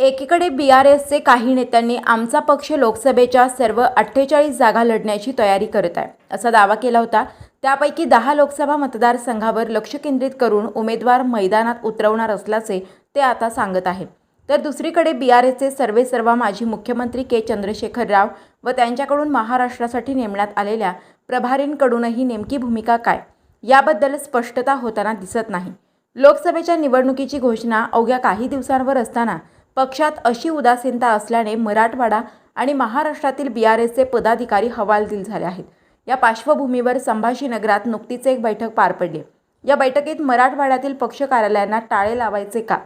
एकीकडे बी आर एसचे काही नेत्यांनी आमचा पक्ष लोकसभेच्या सर्व अठ्ठेचाळीस जागा लढण्याची तयारी करत आहे. असा दावा केला होता. त्यापैकी दहा लोकसभा मतदारसंघावर लक्ष केंद्रित करून उमेदवार मैदानात उतरवणार असल्याचे ते आता सांगत आहे. तर दुसरीकडे बी आर एसचे सर्वे सर्वा माजी मुख्यमंत्री के चंद्रशेखर राव व त्यांच्याकडून महाराष्ट्रासाठी नेमण्यात आलेल्या प्रभारींकडूनही नेमकी भूमिका काय? याबद्दल स्पष्टता होताना दिसत नाही. लोकसभेच्या निवडणुकीची घोषणा अवघ्या काही दिवसांवर असताना पक्षात अशी उदासीनता असल्याने मराठवाडा आणि महाराष्ट्रातील बी आर एसचे पदाधिकारी हवालदिल झाले आहेत. या पार्श्वभूमीवर संभाजीनगरात नुकतीच एक बैठक पार पडली. या बैठकीत मराठवाड्यातील पक्ष कार्यालयांना टाळे लावायचे का?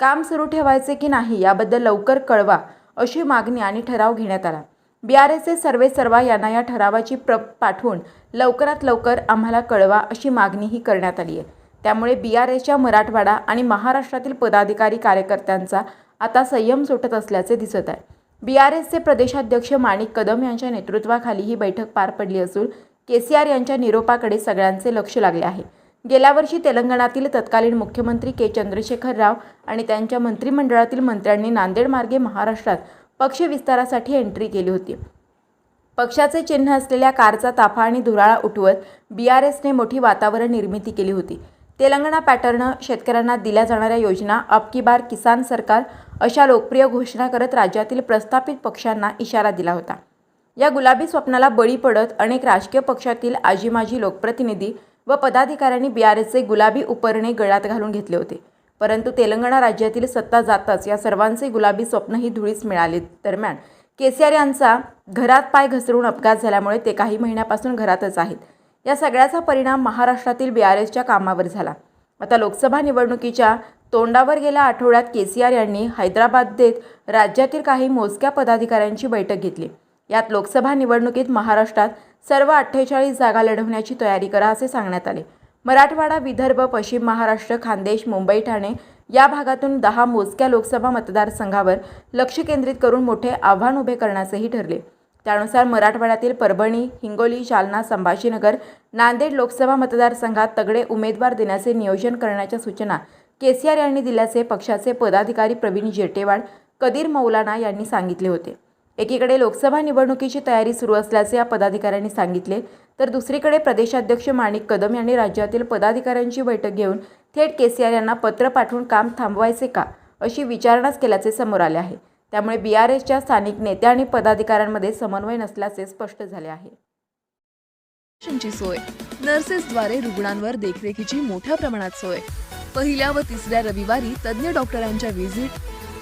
काम सुरू ठेवायचे की नाही याबद्दल लवकर कळवा अशी मागणी आणि ठराव घेण्यात आला. बी आर एसचे सर्वे सर्वा यांना या ठरावाची प्र पाठवून लवकरात लवकर आम्हाला कळवा अशी मागणीही करण्यात आली आहे. त्यामुळे बी आर एसच्या मराठवाडा आणि महाराष्ट्रातील पदाधिकारी कार्यकर्त्यांचा आता संयम सुटत असल्याचे दिसत आहे. बी आर एसचे प्रदेशाध्यक्ष माणिक कदम यांच्या नेतृत्वाखाली ही बैठक पार पडली असून के सी आर यांच्या निरोपाकडे सगळ्यांचे लक्ष लागले आहे. गेल्या वर्षी तेलंगणातील तत्कालीन मुख्यमंत्री के चंद्रशेखर राव आणि त्यांच्या मंत्रिमंडळातील मंत्र्यांनी नांदेड मार्गे महाराष्ट्रात पक्ष विस्तारासाठी एंट्री केली होती. पक्षाचे चिन्ह असलेल्या कारचा ताफा आणि धुराळा उठवत बी आर एसने मोठी वातावरण निर्मिती केली होती. तेलंगणा पॅटर्न शेतकऱ्यांना दिल्या जाणाऱ्या योजना अब की बार किसान सरकार अशा लोकप्रिय घोषणा करत राज्यातील प्रस्थापित पक्षांना इशारा दिला होता. या गुलाबी स्वप्नाला बळी पडत अनेक राजकीय पक्षातील आजी माजी लोकप्रतिनिधी व पदाधिकाऱ्यांनी बी आर एसचे गुलाबी उपरणे गळ्यात घालून घेतले होते. परंतु तेलंगणा राज्यातील सत्ता जाताच या सर्वांचे गुलाबी स्वप्नही धुळीस मिळाले. दरम्यान केसीआर यांचा घरात पाय घसरून अपघात झाल्यामुळे ते काही महिन्यापासून घरातच आहेत. या सगळ्याचा परिणाम महाराष्ट्रातील बी आर एसच्या कामावर झाला. आता लोकसभा निवडणुकीच्या तोंडावर गेल्या आठवड्यात के सी आर यांनी हैदराबादेत राज्यातील काही मोजक्या पदाधिकाऱ्यांची बैठक घेतली. यात लोकसभा निवडणुकीत महाराष्ट्रात सर्व अठ्ठेचाळीस जागा लढवण्याची तयारी करा असे सांगण्यात आले. मराठवाडा विदर्भ पश्चिम महाराष्ट्र खानदेश मुंबई ठाणे या भागातून दहा मोजक्या लोकसभा मतदारसंघावर लक्ष केंद्रित करून मोठे आव्हान उभे करण्याचेही ठरले. त्यानुसार मराठवाड्यातील परभणी हिंगोली जालना संभाजीनगर नांदेड लोकसभा मतदारसंघात तगडे उमेदवार देण्याचे नियोजन करण्याच्या सूचना केसीआर यांनी दिल्याचे पक्षाचे पदाधिकारी प्रवीण जेटेवाड कदीर मौलाना यांनी सांगितले होते. एकीकडे लोकसभा निवडणुकीची तयारी सुरू असल्याचे या पदाधिकाऱ्यांनी सांगितले तर दुसरीकडे प्रदेशाध्यक्ष माणिक कदम यांनी राज्यातील पदाधिकाऱ्यांची बैठक घेऊन थेट केसीआर यांना पत्र पाठवून काम थांबवायचे का अशी विचारणाच केल्याचे समोर आले आहे. त्यामुळे बी आर एसच्या स्थानिक नेत्या आणि पदाधिकाऱ्यांमध्ये समन्वय नसल्याचे स्पष्ट झाले आहे. सोय. नर्सेसद्वारे रुग्णांवर देखरेखीची मोठ्या प्रमाणात सोय. पहिल्या व तिसऱ्या रविवारी तज्ज्ञ डॉक्टरांच्या व्हिजिट.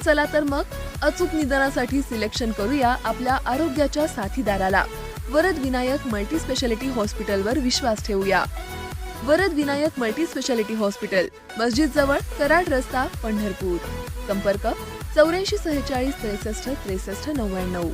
चला तर मग अचूक निदानासाठी सिलेक्शन करूया आपल्या आरोग्याच्या साथीदाराला. वरद विनायक मल्टी स्पेशालिटी हॉस्पिटलवर विश्वास ठेवूया. Varad Vinayak multi speciality hospital मस्जिद जवळ कराड रस्ता पंढरपूर. संपर्क चौऱ्याऐंशी सेहेचाळीस त्रेसष्ट त्रेसष्ट नव्याण्णव.